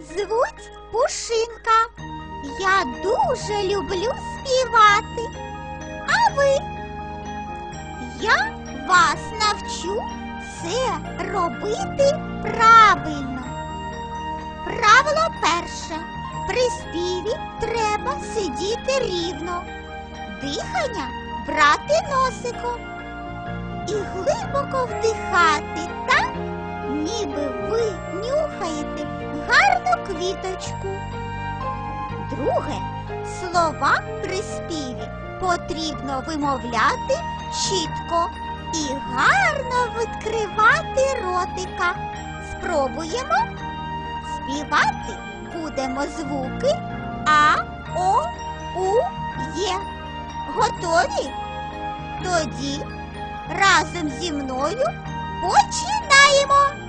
звуть Пушинка. Я дуже люблю співати. А ви? Я вас навчу це робити правильно. Правило перше. При співі треба сидіти рівно. Дихання брати носиком. І глибоко вдихати квіточку. Друге, слова при співі потрібно вимовляти чітко і гарно відкривати ротика. Спробуємо. Співати будемо звуки А, О, У, Є. Готові? Тоді разом зі мною починаємо.